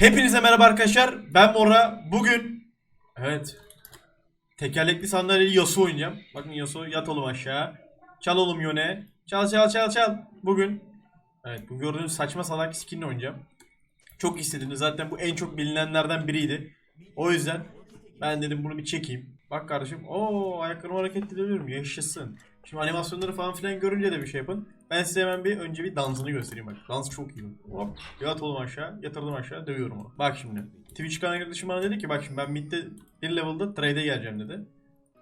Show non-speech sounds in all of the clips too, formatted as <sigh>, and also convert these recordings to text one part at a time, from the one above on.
Hepinize merhaba arkadaşlar. Ben Mora. Bugün evet tekerlekli sandalyeli Yasuo oynayacağım. Bakın Yasuo yat oğlum aşağı. Çal oğlum Yone. Çal çal çal çal. Bugün evet bu gördüğünüz saçma salak skinle oynayacağım. Çok istediniz. Zaten bu en çok bilinenlerden biriydi. O yüzden ben dedim bunu bir çekeyim. Bak kardeşim. Oo ayaklarımı hareket edebiliyorum. Yaşasın. Şimdi animasyonları falan filan görünce de bir şey yapın. Ben size hemen bir önce bir dansını göstereyim bak. Dans çok iyi. Hop. Yat oğlum aşağı. Yatırdım aşağı. Dövüyorum onu. Bak şimdi. Twitch kanal arkadaşım bana dedi ki bak şimdi ben midde bir level'da trade'e geleceğim dedi.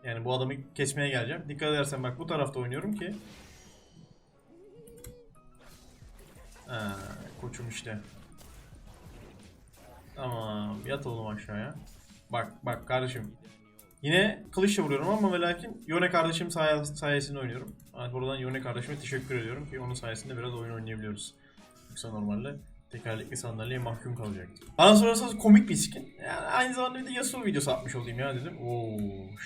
Yani bu adamı kesmeye geleceğim. Dikkat edersen bak bu tarafta oynuyorum ki. Ha, koçum işte. Tamam. Yat oğlum aşağıya. Bak bak kardeşim. Yine kılıçla vuruyorum ama ve lakin Yone kardeşim say- sayesinde oynuyorum. Yani buradan Yone kardeşime teşekkür ediyorum ki onun sayesinde biraz oyun oynayabiliyoruz. Yoksa normalde tekerlekli sandalyeye mahkum kalacaktım. Bana sorarsanız komik bir skin. Yani aynı zamanda bir de Yasuo videosu atmış olayım ya dedim. Oo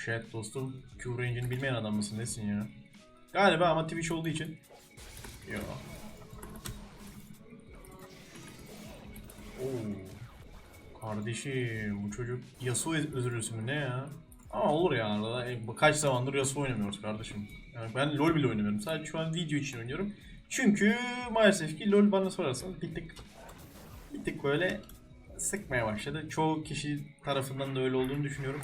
shit dostum. Q range'ini bilmeyen adam mısın nesin ya? Galiba ama Twitch olduğu için. Yo. Oo. Kardeşim bu çocuk Yasuo özürlüsü mü ne ya? Ama olur ya arada. Bu kaç zamandır Yasuo oynamıyoruz kardeşim. Yani ben LoL bile oynamıyorum. Sadece şu an video için oynuyorum. Çünkü maalesef ki LoL bana sorarsanız bir tık bir tık böyle sıkmaya başladı. Çoğu kişi tarafından da öyle olduğunu düşünüyorum.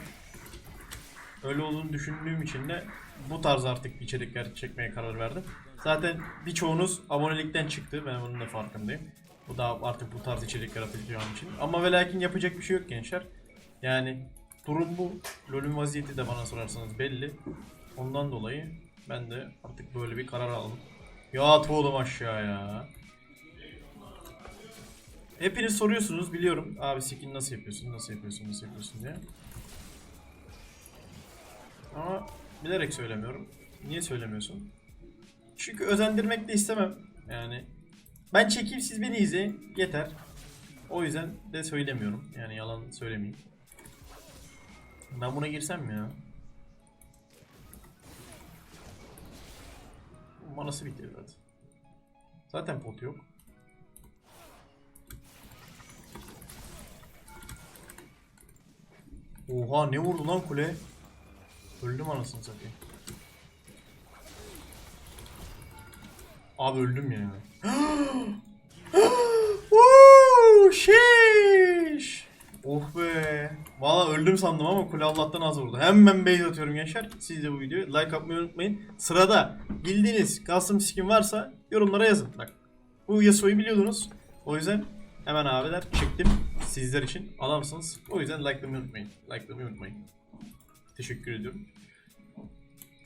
Öyle olduğunu düşündüğüm için de bu tarz artık içerikler çekmeye karar verdim. Zaten birçoğunuz abonelikten çıktı. Ben bunun da farkındayım. Bu da artık bu tarz içerikler atacağım için. Ama ve lakin yapacak bir şey yok gençler. Yani durum bu. LoL'ün vaziyeti de bana sorarsanız belli. Ondan dolayı ben de artık böyle bir karar aldım. Ya oğlum aşağıya. Hepiniz soruyorsunuz biliyorum. Abi skin nasıl yapıyorsun, nasıl yapıyorsun, nasıl yapıyorsun diye. Ama bilerek söylemiyorum. Niye söylemiyorsun? Çünkü özendirmek de istemem. Yani ben çekeyim siz beni izleyin. Yeter. O yüzden de söylemiyorum. Yani yalan söylemeyeyim. Ben buna girsem mi ya? Manası bitti zaten. Zaten pot yok. Oha ne vurdu lan kule? Öldüm anasını satayım. Abi öldüm ya. <gasps> <gasps> Woo, Şiş. Oh be. Valla öldüm sandım ama kule Allah'tan az vurdu. Hemen base atıyorum gençler. Siz de bu videoyu like atmayı unutmayın. Sırada bildiğiniz custom skin varsa yorumlara yazın. Bak bu Yasuo'yu biliyordunuz. O yüzden hemen abiler çektim. Sizler için adamsınız. O yüzden likelamayı unutmayın. Likelamayı unutmayın. Teşekkür ediyorum.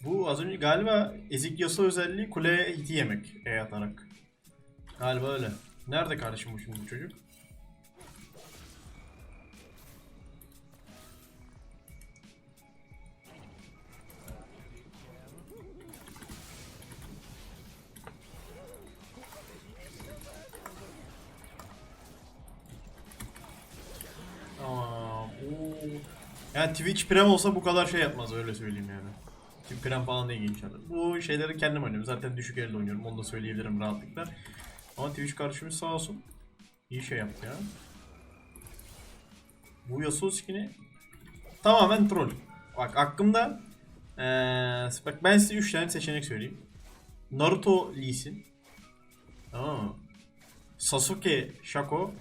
Bu az önce galiba ezik Yasuo özelliği kuleye hiti yemek E atarak. Galiba öyle. Nerede kardeşim bu şimdi bu çocuk? Yani Twitch Prem olsa bu kadar şey yapmaz öyle söyleyeyim yani. Çünkü Prem falan değil inşallah. Bu şeyleri kendim oynuyorum. Zaten düşük elde oynuyorum. Onu da söyleyebilirim rahatlıkla. Ama Twitch kardeşimiz sağ olsun. İyi şey yaptı ya. Bu Yasuo skin'i tamamen troll. Bak hakkımda ee, bak ben size 3 tane seçenek söyleyeyim. Naruto Lee Sin. Tamam mı? Sasuke Shaco.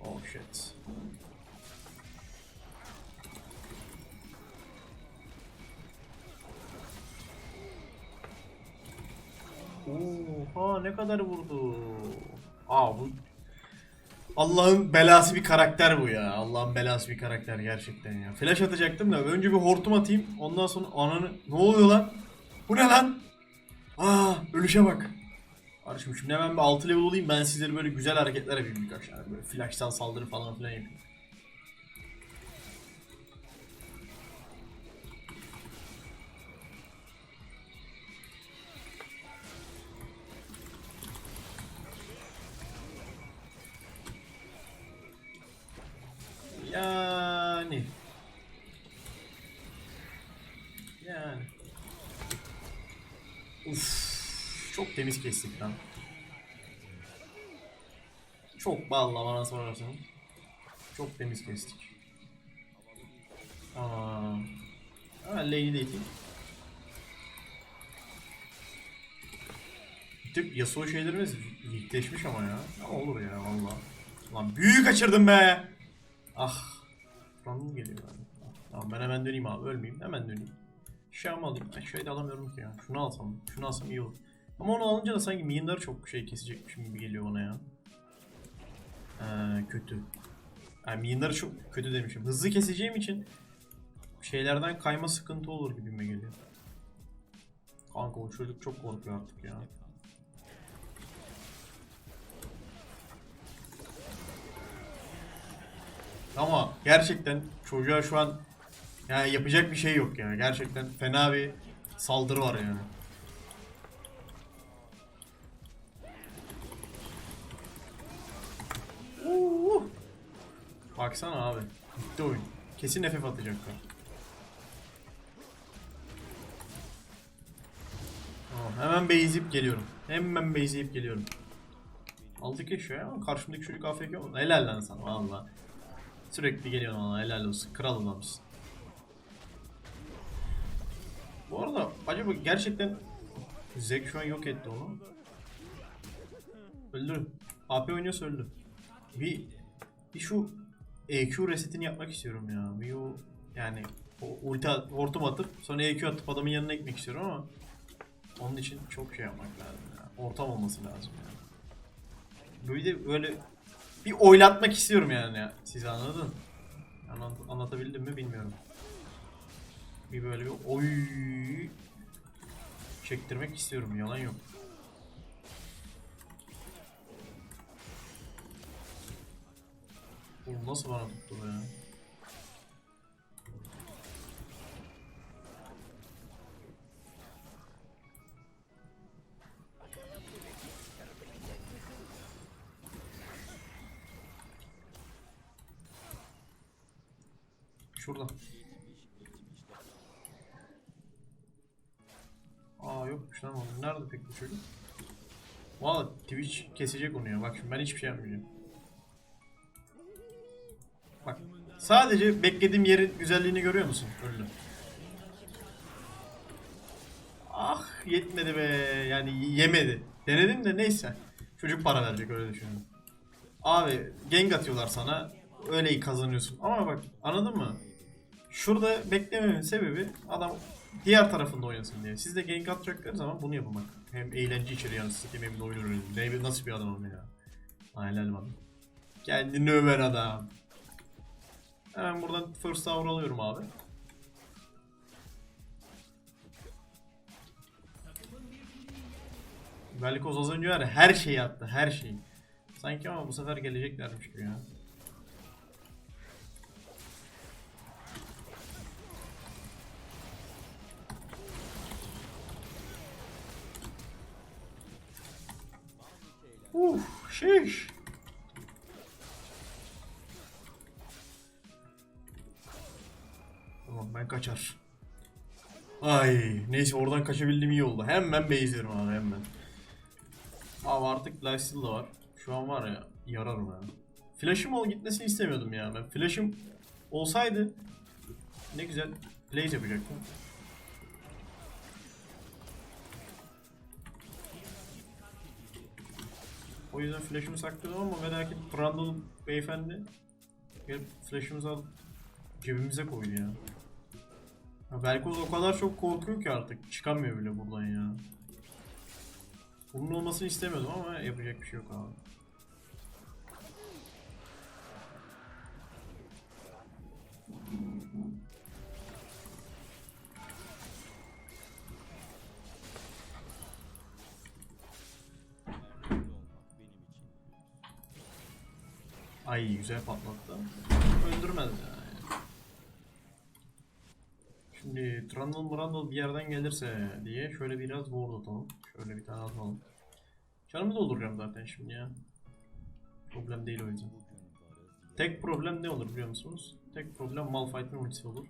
Oh shit. Oha ne kadar vurdu. Aa bu Allah'ın belası bir karakter bu ya. Allah'ın belası bir karakter gerçekten ya. Flash atacaktım da önce bir hortum atayım. Ondan sonra ananı ne oluyor lan? Bu ne lan? Aa ölüşe bak. Kardeşim şimdi hemen bir 6 level olayım ben sizlere böyle güzel hareketler yapayım birkaç tane. Böyle flash'tan saldırı falan filan yapayım. Yani. Yani. Uf, çok temiz kestik lan. Çok balla bana sorarsan. Çok temiz kestik. Aa. Hemen Lady Dating. Bir tık Yasuo şeylerimiz ligleşmiş ama ya. Ama olur ya valla. Lan büyü kaçırdım be. Ah. Random geliyor yani. Tamam ben hemen döneyim abi ölmeyeyim hemen döneyim. Şamı alayım. Ay şey de alamıyorum ki ya. Şunu alsam, şunu alsam iyi olur. Ama onu alınca da sanki minyonları çok şey kesecekmişim gibi geliyor bana ya. Ee, kötü. Yani minyonları çok kötü demişim. Hızlı keseceğim için şeylerden kayma sıkıntı olur gibime geliyor. Kanka o çocuk çok korkuyor artık ya. Ama gerçekten çocuğa şu an yani yapacak bir şey yok ya. Gerçekten fena bir saldırı var yani. Oo. Baksana abi. Bitti oyun. Kesin FF atacaklar. Tamam, hemen base'leyip geliyorum. Hemen base'leyip geliyorum. Aldık eşya ama karşımdaki çocuk AFK oldu. Helal lan sana valla. Sürekli geliyorsun valla helal olsun. Kral adamsın. Bu arada acaba gerçekten Zek şu an yok etti onu. Öldü. AP oynuyorsa öldü. Bir, bir şu EQ resetini yapmak istiyorum ya. Bir o yani o ulti hortum atıp sonra EQ atıp adamın yanına gitmek istiyorum ama onun için çok şey yapmak lazım ya. Ortam olması lazım yani. Böyle öyle bir oylatmak istiyorum yani ya. Siz anladın? Anlat, anlatabildim mi bilmiyorum. Bir böyle bir oy çektirmek istiyorum yalan yok. Oğlum nasıl bana tuttu ya? Şurada. Aa yokmuş lan oğlum. Nerede peki bu çocuk? Valla Twitch kesecek onu ya. Bak şimdi ben hiçbir şey yapmayacağım. Bak sadece beklediğim yerin güzelliğini görüyor musun? Öyle. Ah yetmedi be. Yani yemedi. Denedim de neyse. Çocuk para verecek öyle düşünüyorum. Abi gank atıyorlar sana. Öyle kazanıyorsun. Ama bak anladın mı? Şurada beklememin sebebi adam diğer tarafında oynasın diye. Siz de gank atacakları zaman bunu yapın bak. Hem eğlence yani sikeyim hem de oyun öğrenin. Ne, nasıl bir adamım ya. Aynen bana. Kendini öven adam. Hemen buradan first tower alıyorum abi. Velikoz az önce var her şeyi attı her şeyi. Sanki ama bu sefer geleceklermiş gibi ya. Uf, şiş. Tamam ben kaçar. Ay neyse oradan kaçabildiğim iyi oldu. Hemen base'lerim abi hemen. Abi artık lifesteal da var. Şu an var ya yararım ya. Flash'ım ol gitmesini istemiyordum ya. Ben flash'ım olsaydı ne güzel plays yapacaktım. O yüzden flash'ımı sakladım ama merak et Brandon beyefendi gelip flash'ımızı alıp cebimize koydu ya. ya Velkoz o kadar çok korkuyor ki artık çıkamıyor bile buradan ya. Bunun olmasını istemiyordum ama yapacak bir şey yok abi. Ay güzel patlattı. Öldürmez ya. Şimdi Trundle Murandle bir yerden gelirse diye şöyle biraz ward atalım. Şöyle bir tane atalım. Canımı dolduracağım zaten şimdi ya. Problem değil o yüzden. Tek problem ne olur biliyor musunuz? Tek problem Malphite'ın ultisi olur.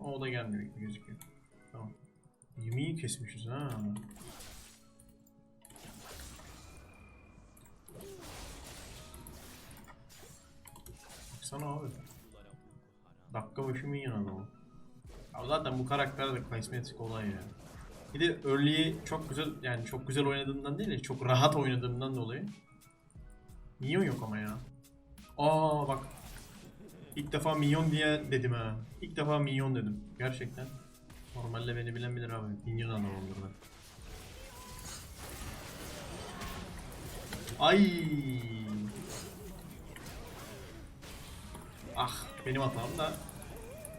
O da gelmiyor gibi gözüküyor. Tamam. 20'yi kesmişiz ha. Çıksana abi. Dakika başı minyon adamı. Abi zaten bu karakter de karizmatik olay ya. Bir de early'yi çok güzel yani çok güzel oynadığından değil de çok rahat oynadığından dolayı. Minyon yok ama ya. Aa bak. İlk defa minyon diye dedim ha. İlk defa minyon dedim. Gerçekten. Normalde beni bilen bilir abi. Minyon adamımdır ben. Ay. Ah benim hatam da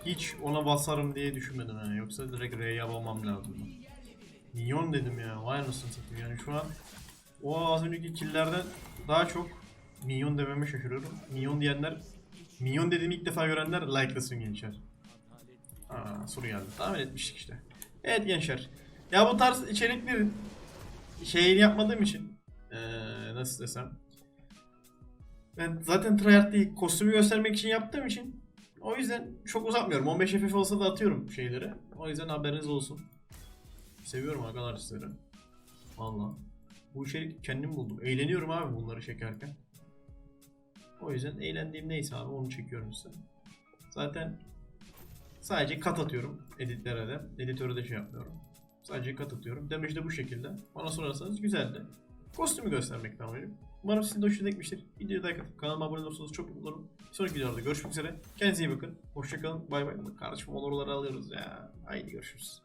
hiç ona basarım diye düşünmedim yani. Yoksa direkt R'ye yapamam lazım. Minyon dedim ya. Vay anasını satayım yani şu an o az önceki killlerden daha çok minyon dememe şaşırıyorum. Minyon diyenler minyon dediğimi ilk defa görenler like'lasın gençler. Aa soru geldi. Tahmin etmiştik işte. Evet gençler. Ya bu tarz içeriklerin şeyini yapmadığım için eee, nasıl desem ben zaten tryhard değil kostümü göstermek için yaptığım için o yüzden çok uzatmıyorum. 15 FF olsa da atıyorum şeyleri. O yüzden haberiniz olsun. Seviyorum arkadaşlar sizleri. Valla. Bu içerik kendim buldum. Eğleniyorum abi bunları çekerken. O yüzden eğlendiğim neyse abi onu çekiyorum size. Zaten sadece kat atıyorum editlere de. Editöre de şey yapmıyorum. Sadece kat atıyorum. Damage de bu şekilde. Bana sorarsanız güzeldi. Kostümü göstermekten amacım. Umarım sizin de hoşunuza gitmiştir. Videoyu like atıp kanalıma abone olursanız çok mutlu olurum. Sonraki videolarda görüşmek üzere. Kendinize iyi bakın. Hoşçakalın. Bay bay. Kardeşim olurları alıyoruz ya. Haydi görüşürüz.